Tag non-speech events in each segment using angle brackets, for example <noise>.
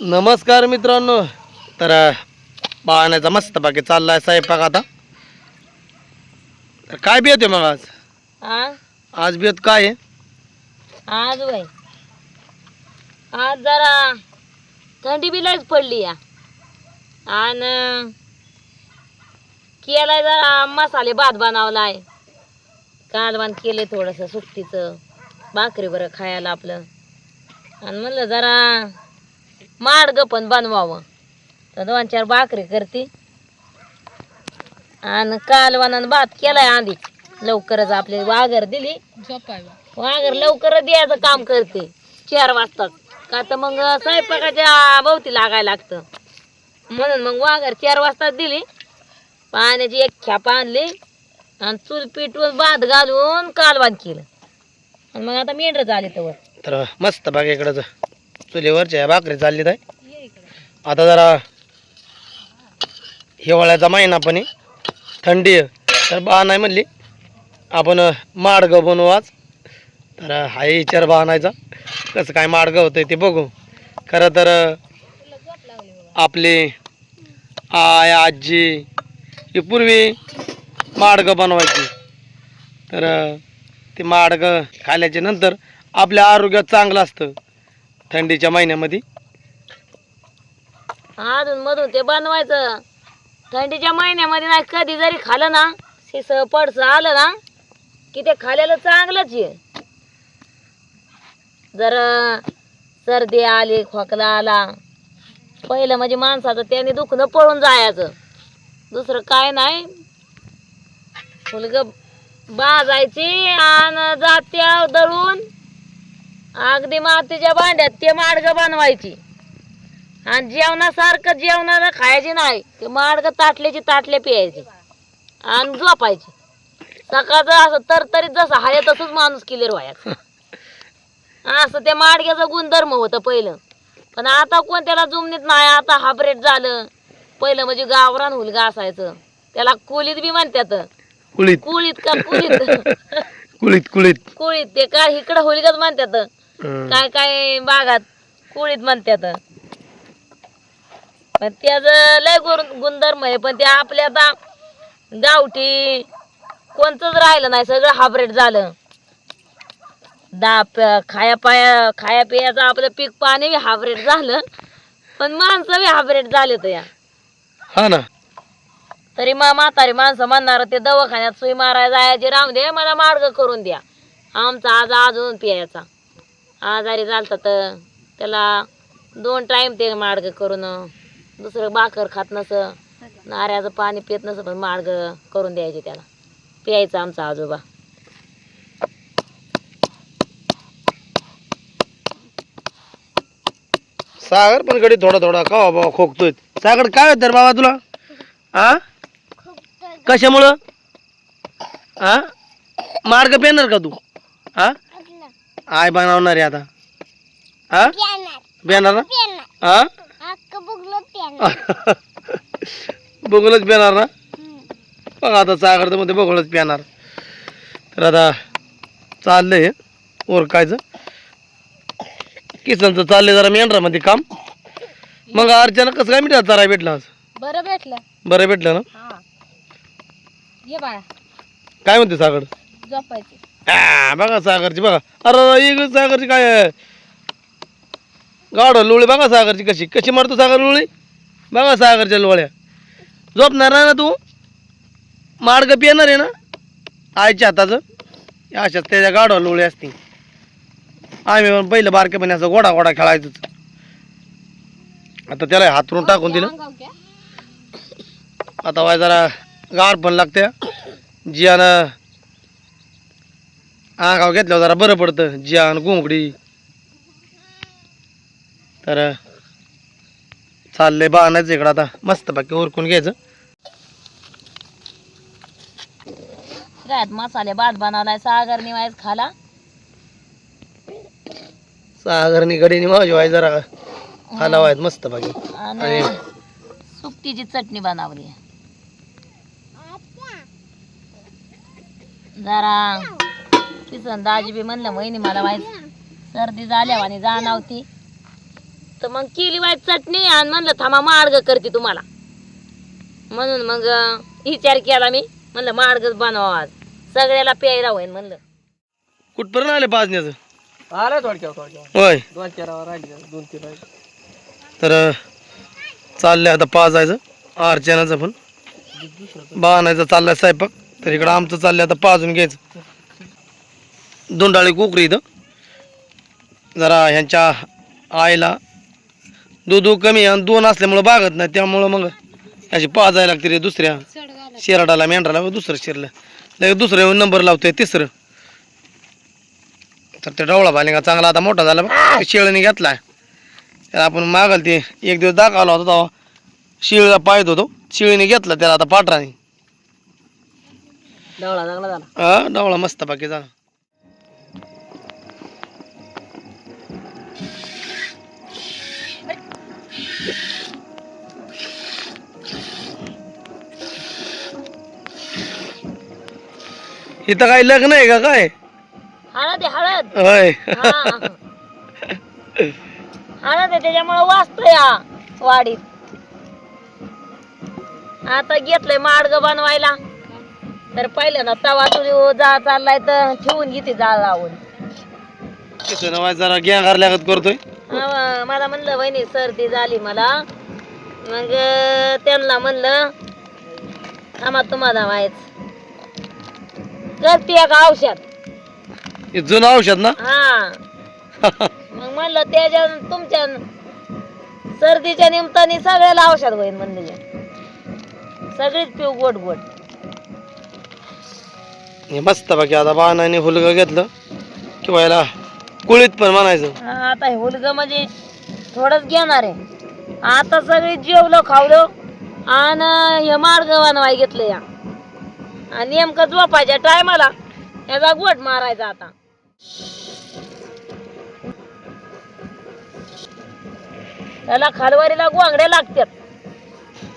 नमस्कार मित्रांनो. तर पाहण्याचा मस्त बाकी चाललाय स्वयंपाक आता. तर काय बेत आहे मग आज? आज बेत काय आहे? आज वय आज जरा थंडी बी लयच पडली या. आणि केलाय जरा मसाले भात बनवलाय. कालवण केले थोडंसं सुट्टीचं. भाकरी बरं खायला आपलं. आणि म्हणलं जरा माडग पण बनवावं. तर दोन चार भाकरी करते. आणि कालवण आणि भात केलाय आधी. लवकरच आपली वाघर दिली. वाघर लवकर द्यायचं काम करते. चार वाजता. का तर मग स्वयंपाकाच्या भोवती लागायला लागतं. म्हणून मग वाघर चार वाजता दिली. पाण्याची एक खेप आणली. आणि चूल पिटवून भात घालून कालवान केलं. आणि मग आता मेंढर झाले तर तर मस्त बाकी इकडं चुलीवरच्या भाकरी चालली आहे आता जरा हिवाळ्याचा महिना पण आहे. थंडी आहे. तर बा नाही म्हणली आपण माडगं बनवू आज. तर हा विचार बा आणायचा कसं काय माडगं होतंय ते बघू. खरं तर आपली आय आजी ही पूर्वी माडगं बनवायची. तर ते माडगं खाल्ल्याच्या नंतर आपल्या आरोग्यात चांगलं असतं. थंडीच्या महिन्यामध्ये? अजून मधून ते बनवायचं. थंडीच्या महिन्यामध्ये नाही कधी जरी खाल्लं ना शिस पडस आलं ना की ते खाल्लेलं चांगलंच आहे. जर सर्दी आली खोकला आला पहिलं म्हणजे माणसाचं त्याने दुखणं पळून जायचं. दुसरं काय नाही. फुलग बाजायची आणि जात्या दळून अगदी मातीच्या भांड्यात ते माडगं बनवायची. आणि जेवणासारखं जेवणाला खायचे नाही ते माडगं ताटल्याची ताटले प्यायचे. आणि झोपायचे. सकाळचं असं तरतरीत जसं हाय तसंच माणूस क्लिअर व्हायचं. <laughs> असं त्या माडग्याचं गुणधर्म होतं पहिलं. पण आता कोण त्याला जुमनीत नाही आता हाबरेट झालं. पहिलं म्हणजे गावरान हुलगा असायचं. त्याला कुलीत बी म्हणतात कुळीत कुळीत का कुळीत <laughs> कुळीत कुळीत कुळीत ते काय इकडं हुलगाच म्हणतात. काय काय बागात कुळीत म्हणतात पण त्याचं लय गुण गुणधर्म आहे पण ते आपल्या आता गावठी कोणतंच राहिलं नाही सगळं हाबरेट झालं. दाप खाया पाया खाया पियाचं आपलं पीक पाणी बी हाबरेट झालं पण माणसं बी हाबरेट झाले तर या. हा ना. तरी मग म्हातारी माणसं म्हणणार ते दवाखान्यात सुई मारायला जायचे राहून दे मला मार्ग करून द्या. आमचा आज अजून पियाचा आजारी झालता तर त्याला दोन टाईम ते मार्ग करून दुसरं भाकर खात नसं नाऱ्याचं पाणी पित नसं पण मार्ग करून द्यायचे त्याला. प्यायचं आमचा आजोबा. सागर पण गडी थोडा थोडा का हो बाबा खोकतोय? सागर काय होत बाबा तुला? आ? कशामुळं? आ? मार्ग पेणार का तू? हा आय बनवणार आहे आता. हा? ना? हा? बघूनच <laughs> ना? बघ आता सागर तर मध्ये बघूनच पेणार तर आता चाललंय ओरकायचं. किसनचं चाललंय जरा मेंढरामध्ये काम. मग अर्चना कसं काय मिठात चारा भेटला आज? बरं भेटलं. बरं भेटलं ना? हा. ये बाळा. काय म्हणते सागर झोपायचे. आ, बघा सागरची बघा. अरे एक सागरची काय आहे? गाढ लोळी बघा सागरची कशी. कशी मारतो सागर लोळी? बघा सागरच्या लोळ्या. झोपणार नाही ना तू? मार्ग पिणार आहे ना? आईच्या हाताचं. अशाच त्याच्या गाडवा लोळी असते आम्ही पण पहिलं बारकेपणी असं गोडा गोडा खेळायचंच. आता त्याला हातरून टाकून दिलं. आता वाय जरा गार पण लागते. जियानं अंगाव घेतल्यावर जरा बरं पडतं. जियान घोंगडी. तर चाललंय बाणायचं इकडं आता. मस्त बाकी उरकून घ्यायचं. मसाले भात बनवलाय सागर निवायच खाला. सागरनी गडीनी माझी वाय जरा खाला व्हायत मस्त बाकी आणि आणि सुकटीची चटणी बनवली. जरा किसन दाजी बी म्हणलं महिनी मला माहीत सर्दी झाल्या आणि जाणवती. तर मग केली वाईट चटणी आणि म्हणलं थांबा मार्ग करते तुम्हाला. म्हणून मग विचार केला मी. म्हणलं मार्गच बनवा आज. सगळ्याला प्यायला होईन म्हणलं. कुठपर्यंत आले पाजण्याचं? होय. दोन राहिले दोन तीन राहिले. तर चाललंय आता पाजायचं अर्चनाचं पण. बाणायचं चाललंय स्वयंपाक. तर इकडं आमचं चाललंय आता पाजून घ्यायचं. दोंडाळी कोकरी इथं. जरा ह्यांच्या आईला दूध कमी आणि दोन असल्यामुळं बागत नाही त्यामुळं मग ह्याची पाजायला लागते रे दुसऱ्या शेरडाला मेंढराला दुसरं शिरलं. लगेच दुसरं नंबर लावतोय तिसरं. तर ते डवळा बालिंगा चांगला आता मोठा झाला शेळीने घेतलाय त्याला आपण मागल ते एक दिवस दाखवला होता तेव्हा शिळीला पाहत होतो शिळीने घेतला त्याला आता पाटराने. डवळा चांगला झाला. हा डवळा मस्त बाकी झाला. इथं काही लग्न आहे का काय? हळद आहे हळद. होय. हा. हळद आहे त्याच्यामुळं वाचतो या वाडीत. आता घेतलंय माडग बनवायला. तर पहिल्यांदा तवा तुझी जा चाललाय तर ठेवून घेते जाळ लावून. कसं नवाय जरा गॅंगार लागत करतोय. मला म्हणलं वहिनी सर्दी झाली मला. मग त्यांना म्हणलं आम्हा तुम्हाला व्हायच करते एक औषध. हे जुनं औषध ना? हा. मग म्हणलं त्याच्या तुमच्या सर्दीच्या निमित्ताने सगळ्याला औषध होईल म्हणलं सगळीच पिऊ गोड गोड. हे मस्त बाकी आता बाणाने हुलगं घेतलं. किंवा याला कुळीत पण म्हणायचं. हा, आता हे हुलग म्हणजे थोडंच घेणार आहे. आता सगळी जेवलं खावलं आणि हे मार्ग बनवाय घेतलं या. आणि नेमकं झोपायच्या टायमाला याचा गोट मारायचा आता. त्याला खालवारीला गोंगड्या लागतात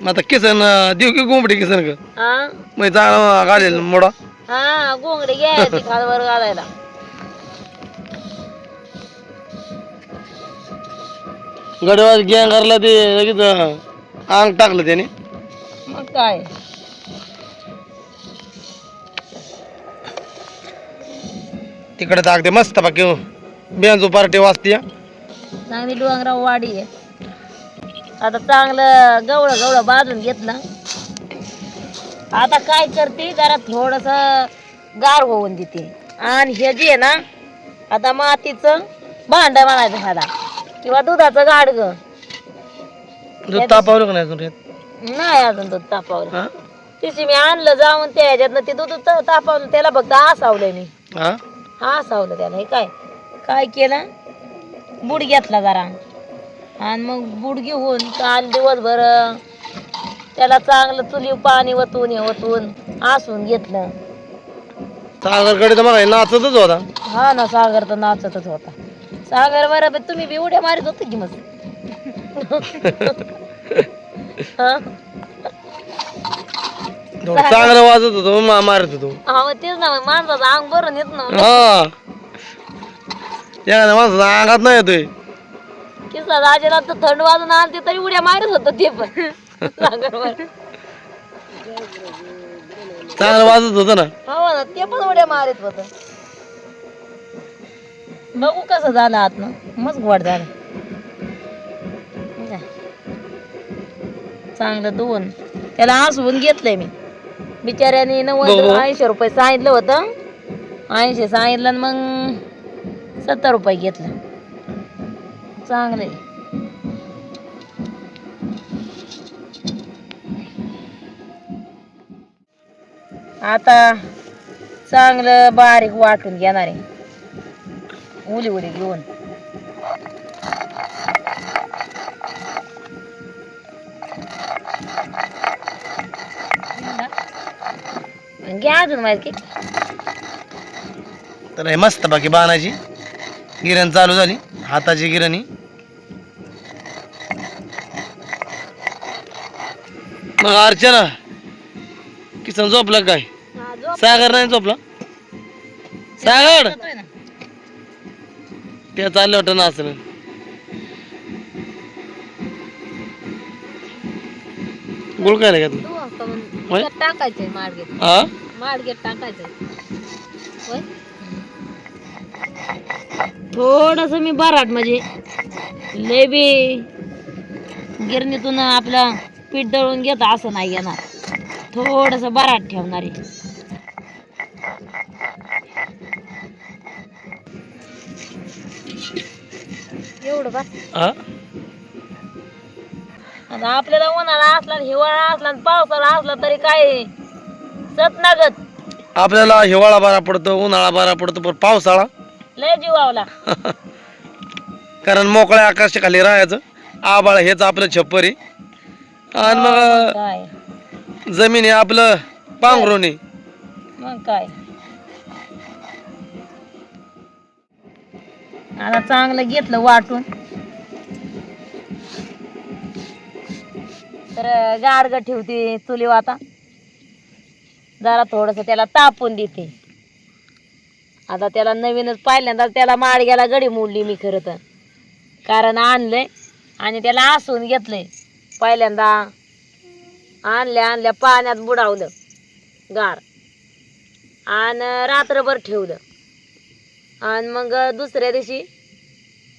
मग आता किसन अं, देऊ की कोंबडी किसन हा मग चांगला घालेल मोडा. हा गोंगडी घ्यायची खालवर घालायला. गडवाज गँगरला ते लगेच अं, अंग टाकलं त्याने. मग काय? तिकडे टाकते मस्त बाकी बेंजो पार्टी वाजते चांगली डोंगराव वाडी आहे. आता चांगलं गवळं गवळं बाजून घेतलं आता काय करते जरा थोडस गार होऊन देते. आणि हे जे आहे ना आता मातीचं भांड म्हणायचं ह्याला. किंवा दुधाचं गाडग दूध तापावलं का नाही अजून? नाही अजून दूध तापावलं? तिची मी आणलं जाऊन त्या ह्याच्यातनं ते दूध तापावलं त्याला फक्त आसावलंय मी. हा? सावलं त्याला हे काय? काय केलं? बुड घेतला जरा. आणि मग बुड घेऊन काल दिवसभर त्याला चांगलं चुली पाणी वतून हे वतून आसून घेतलं. सागरकडे तर मला नाचतच होता. हा ना सागर तर नाचतच होता. सागर बरोबर तुम्ही बी उड्या मारित होते की मग? <laughs> हा? चांगलं वाजत होतो मा- मारत होतो. हा, तेच ना माणसाचं अंग भरून येत ना हा. माणसाचा अंगात नाही येतोय. किस्सा राजाला तर थंड वाजून आलते तरी उड्या मारत होत ते पण. चांगलं वाजत होतं ना. हो ना ते पण उड्या मारत होत. बघू कसं झालं आतनं. मस्त गोड झालं. जा. चांगलं दोन त्याला हसवून घेतलंय मी. बिचाऱ्याने. नव्वद ऐंशी रुपये सांगितलं होतं. ऐंशी सांगितलं आणि मग सत्तर रुपये घेतलं. चांगलं आता चांगलं बारीक वाटून घेणार आहे. उली उली घेऊन. घ्या अजून तर हे मस्त बाकी बाणाची गिरण चालू झाली हाताची गिरणी. मग अर्चना किसन झोपला काय? सागर नाही झोपला? सागर! ते चाललं होत ना असं. गुळ काय घातलं. होय? त्यात टाकायचंय माडगेत हा माडगेत टाकायचंय. होय? थोडस मी बराट म्हणजे. लय बी गिरणीतून आपलं पीठ दळून घेत असं नाही येणार. थोडस बराट ठेवणार आहे. एवढं बस हा आता आपल्याला उन्हाळा असला आणि हिवाळा असला आणि पावसाळा असला तरी काय सत नागत आपल्याला हिवाळा बारा पडतो उन्हाळा बारा पडतो पण पावसाळा? लय जीवावला. <laughs> कारण मोकळ्या आकाशाखाली राहायचं आबाळ हेच आपलं छप्पर आहे आणि मग काय? जमीन आहे आपलं पांघरुणी. मग काय? आता चांगलं घेतलं वाटून. तर गाडग ठेवते चुलीव आता. जरा थोडस त्याला तापून देते. आता त्याला नवीनच पाहिल्यांदा त्याला माडग्याला गडी मोडली मी खरं तर. कारण आणलंय आणि त्याला आसून घेतलंय. पहिल्यांदा आणल्या आणल्या पाण्यात बुडावलं. गार. आणि रात्रभर ठेवलं. आणि मग दुसऱ्या दिवशी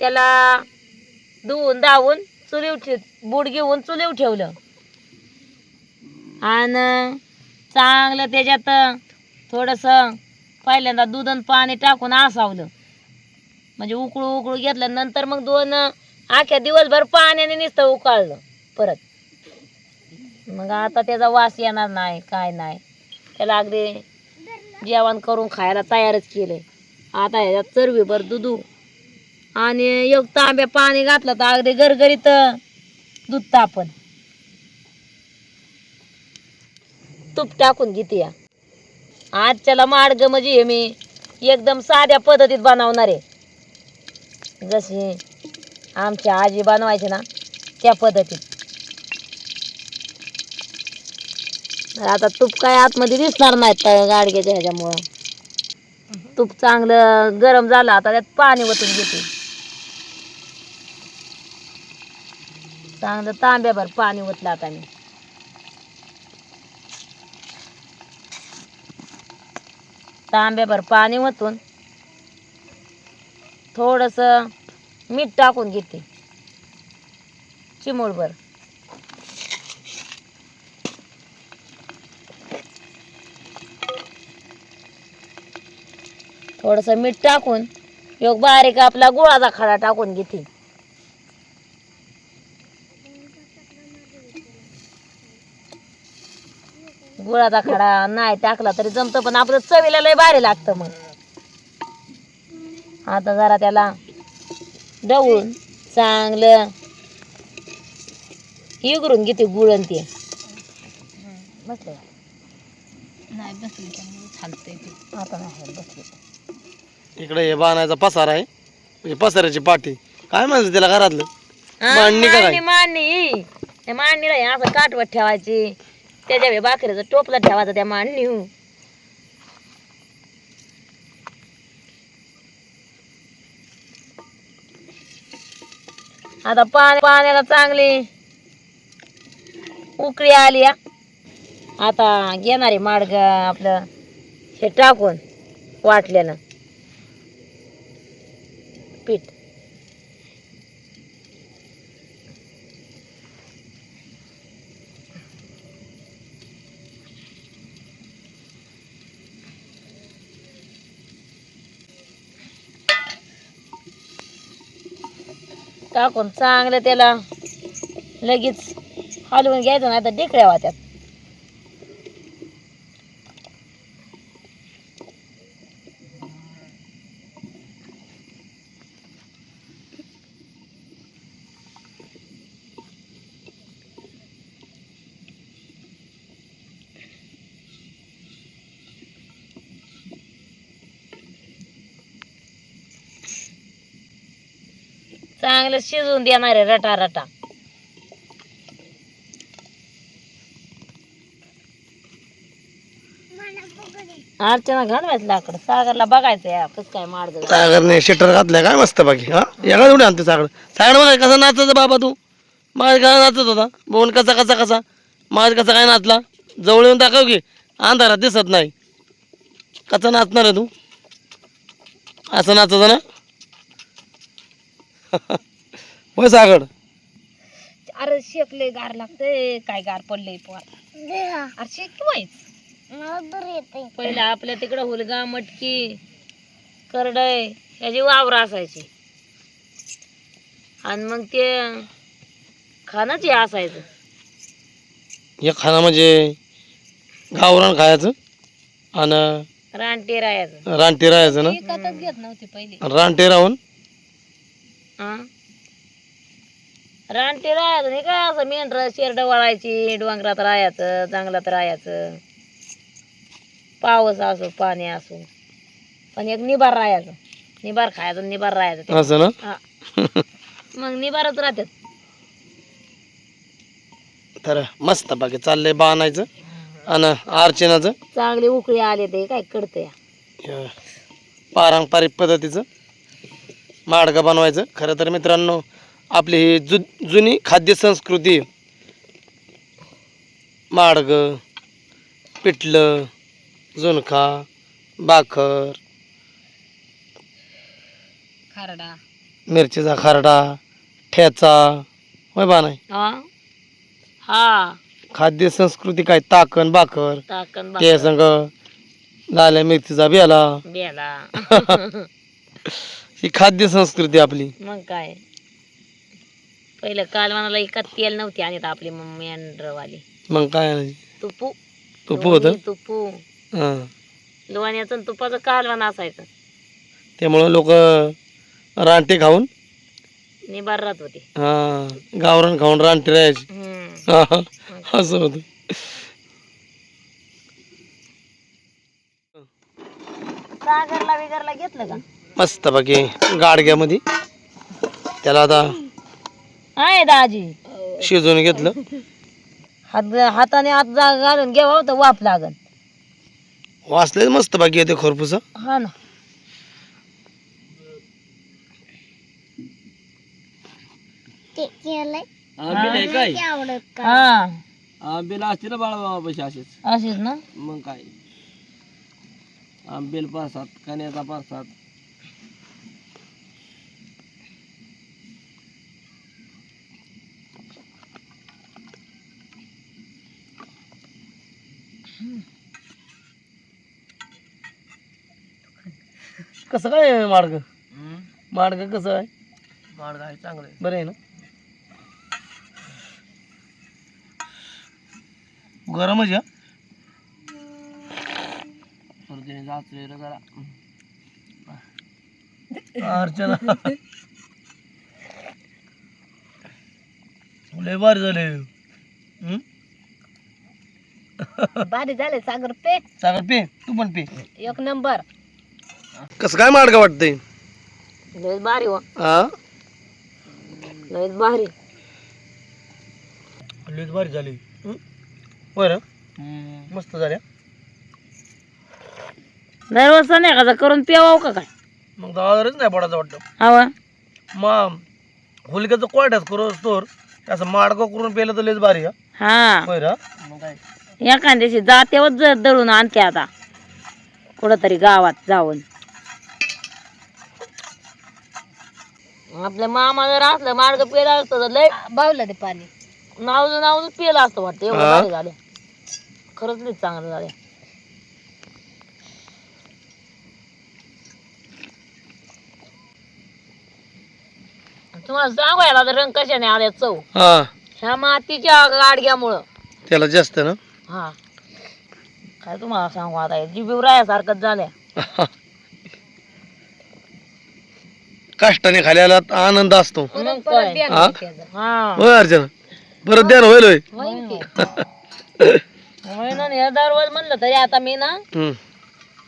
त्याला धुवून दावून चुलीव ठे बूड घेऊन चुलीव ठेवलं. आणि चांगलं त्याच्यात थोडंसं पहिल्यांदा दूध आणि पाणी टाकून आसावलं. म्हणजे उकळू उकळू घेतलं नंतर मग दोन आख्या दिवसभर पाण्याने नुसतं उकाळलं परत. मग आता त्याचा वास येणार नाही काय नाही. त्याला अगदी जेवण करून खायला तयारच केले आता ह्याच्यात चरवीभर दुधू आणि एक तांब्या पाणी घातलं तर अगदी गरगरीत दूध तापण तूप टाकून घेते या. आजच्याला माडग म्हणजे हे मी एकदम साध्या पद्धतीत बनवणार आहे. जशी आमच्या आजी बनवायची ना त्या पद्धतीत. आता तूप काय आतमध्ये दिसणार नाहीत त्या गाडग्याच्या ह्याच्यामुळं. तूप चांगलं गरम झालं आता त्यात पाणी ओतून घेते. चांगलं तांब्याभर पाणी ओतलं आता मी. तांब्याभर पाणी ओतून थोडस मीठ टाकून घेते. चिमूडभर थोडंसं मीठ टाकून योग बारीक आपला गुळाचा खडा टाकून घेते. गुळाचा खडा नाही टाकला तरी जमतं पण आपलं चवीला लय भारी लागतं मग. आता जरा त्याला डवळून चांगलं इगरून घेते गुळण ते. बसले नाही बसली चालतंय ते. आता नाही बसली. इकडे हे बाणाचा पसार आहे. म्हणजे पसाऱ्याची पाठी काय म्हणतात त्याला घरातलं? मांडणी? मांडणी मांडणी मांडणीला हे असं काटवत ठेवायची. त्याच्या बी भाकरीचं ठेवायचा ठेवायचं त्या मांडणी आता पाणी पाण्याला चांगली उकळी आली हा. आता घेणारे मार्ग आपलं हे टाकून वाटलेलं. पीठ. टाकून चांगलं त्याला लगेच हलवून घ्यायचं नाही तर ढेकळ्या वाट्यात चांगलं शिजवून देणार आहे रटा रटा. अर्चना घालवायचं लाकड. सागरला बघायचं या कसं काय माडग सागरने शटर घातल्या काय मस्त बाकी हा? याला थोडी आणते सागर सागर बघाय कसा नाचायचा बाबा तू. माझ्या कसा नाचत होता. बोन कसा कसा कसा. माझ कसा काय नाचला. जवळ येऊन दाखव की अंधारात दिसत नाही. कसा नाचणार आहे तू? असं नाचत ना? <laughs> होय सागड अरे शेकले गार लागतंय. काय गार पडलंय पोर. अरे शेक किंवा पहिला आपल्या तिकडं हुलगा मटकी करडय याची वावर असायची. आणि मग ते खाणंच हे असायचं. हे खाणं म्हणजे गावरान खायचं आणि रानटी राहायचं. रानटी राहायचं ना? विकतच घेत नव्हती पहिली. रानटी राहून हा रानटी राहायचं नाही काय असं मेंढर शेरड वळायची डोंगरात राहायचं जंगलात राहायचं. पाऊस असो पाणी असो. पण एक निबार राहायचं. निबार खायचं निबार राहायचं असं ना? हा. मग निबारच राहतात. तर मस्त बाकी चाललंय बाणायचं आणि अर्चनाचं चांगली उकळी आले ते काय कडतंय हे पारंपरिक पद्धतीचं. माडगं बनवायचं. खरं तर मित्रांनो आपली ही जु जुनी खाद्य संस्कृती. माडगं पिठलं झुणका भाकर खारडा. मिरचीचा खारडा ठेचा होय बाणाय हा. हा. खाद्य संस्कृती काय? ताकण भाकर ते संग लाल्या मिरचीचा बेला. बेला. <laughs> <laughs> ही खाद्य संस्कृती आपली. मग काय? पहिलं कालवानाला एका तेल नव्हती आणि आपली मेंढरवाली मग काय नाही तुपू. तुप होतं? लोणी, तुपू. हां. लोण्याचं आणि तुपाचं असायचं. त्यामुळं लोक रानटे खाऊन? निबार राहत होते. हां गावरान खाऊन रानटे राहायचे. हम्म. हा, हा. असं होतं. सागरला बिगरला घेतलं का? मस्त बाकी गाडग्यामध्ये त्याला आता आहे दाजी. शिजवून घेतलं. हात हाताने हात जा घालून घ्यावा तर वाफ लागन. वाचले मस्त बाकी येते खरपूस हा. ना. काय? हा. आंबेला असते ना बाळा पैसे असेच. अशीच ना? मग काय? आंबेल पासात कण्याचा पासात कसं काय मार्ग मार्ग कसं आहे? मार्ग आहे चांगलं आहे. बरं आहे ना? गरमच या अर्चना. लय भारी झाले हम्म? भारी झाले सागर पे. सागर पे तू पण पे. एक नंबर. कसं काय मार्ग वाटतंय? लयच भारी हो. हा? लयच भारी. लयच भारी झाली. बरं. मस्त झाल्या. दररोज संध्याकाळचा करून पिवाव का काय? मग दहावरच नाही पडायचं वाटतं. हवा. मग हुलक्याचं कोयट्यात करू स्टोर असं माडगं करून पेलं तर लयच भारी हा. हा. बरं काय? एखाद्याशी जात्यावर जर दळून आणते आता. कुठंतरी गावात जाऊन. आपल्या मामा जर असलं मार्ग पेला असतं तर लय बावलं ते पाणी. नाव नाव पेलं असतं वाटतं. एवढं हा? भारी झालं. खरंच लय चांगलं झालं. तुम्हाला सांगू याला तर रंग कशाने आल्या चव? हा. ह्या मातीच्या गाडग्यामुळं. त्याला जास्त ना? हा. काय तुम्हाला सांगू आता? जीबीव रायासारखंच झाल्या. <laughs> कष्टाने खाल्याला आनंद असतो. मग काय? हा? हा. होय अर्चना. परत द्या ना होईल होय. म्हणून हे दररोज म्हणलं तरी आता मी ना हम्म.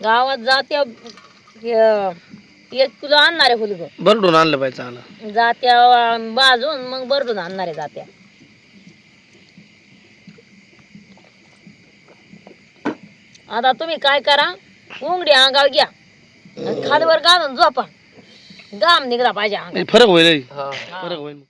गावात जात्या हे, एक किलो आणणार आहे फुलग. भरडून आणलं पाहिजे चांगलं. जात्या अं, बाजून मग बरडून आणणार आहे जात्या. आता तुम्ही काय करा उंगडी अंगावर घ्या आणि खालीवर घालून झोपा. घाम निघला पाहिजे अंगात फरक होईल हे. फरक होईल